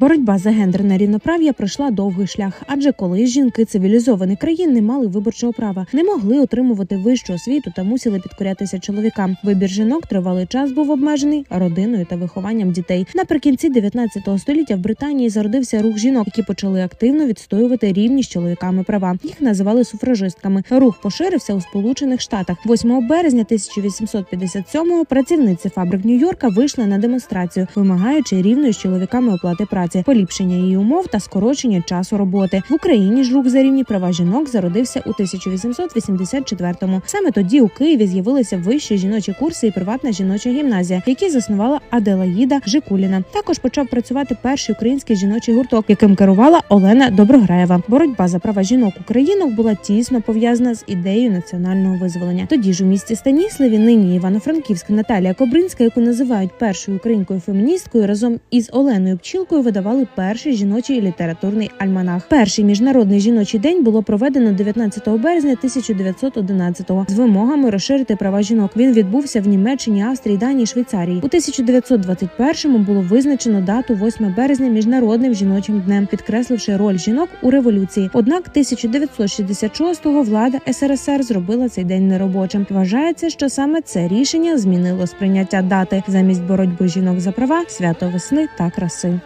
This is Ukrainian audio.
Боротьба за гендерне рівноправ'я пройшла довгий шлях, адже колись жінки цивілізованих країн не мали виборчого права, не могли отримувати вищу освіту та мусили підкорятися чоловікам. Вибір жінок тривалий час був обмежений родиною та вихованням дітей. Наприкінці 19 століття в Британії зародився рух жінок, які почали активно відстоювати рівні з чоловіками права. Їх називали суфражистками. Рух поширився у Сполучених Штатах. 8 березня 1857-го працівниці фабрик Нью-Йорка вийшли на демонстрацію, вимагаючи рівної з чоловіками оплати праці, поліпшення її умов та скорочення часу роботи. В Україні ж рух за рівні права жінок зародився у 1884-му. Саме тоді у Києві з'явилися вищі жіночі курси і приватна жіноча гімназія, які заснувала Аделаїда Жикуліна. Також почав працювати перший український жіночий гурток, яким керувала Олена Доброграєва. Боротьба за права жінок українок була тісно пов'язана з ідеєю національного визволення. Тоді ж у місті Станіславі, нині Івано-Франківська Наталія Кобринська, яку називають першою українкою феміністкою, разом із Оленою Пчілкою видавали перший жіночий літературний альманах. Перший міжнародний жіночий день було проведено 19 березня 1911-го з вимогами розширити права жінок. Він відбувся в Німеччині, Австрії, Данії, Швейцарії. У 1921-му було визначено дату 8 березня міжнародним жіночим днем, підкресливши роль жінок у революції. Однак 1966-го влада СРСР зробила цей день неробочим. Вважається, що саме це рішення змінило сприйняття дати замість боротьби жінок за права, свято весни та краси.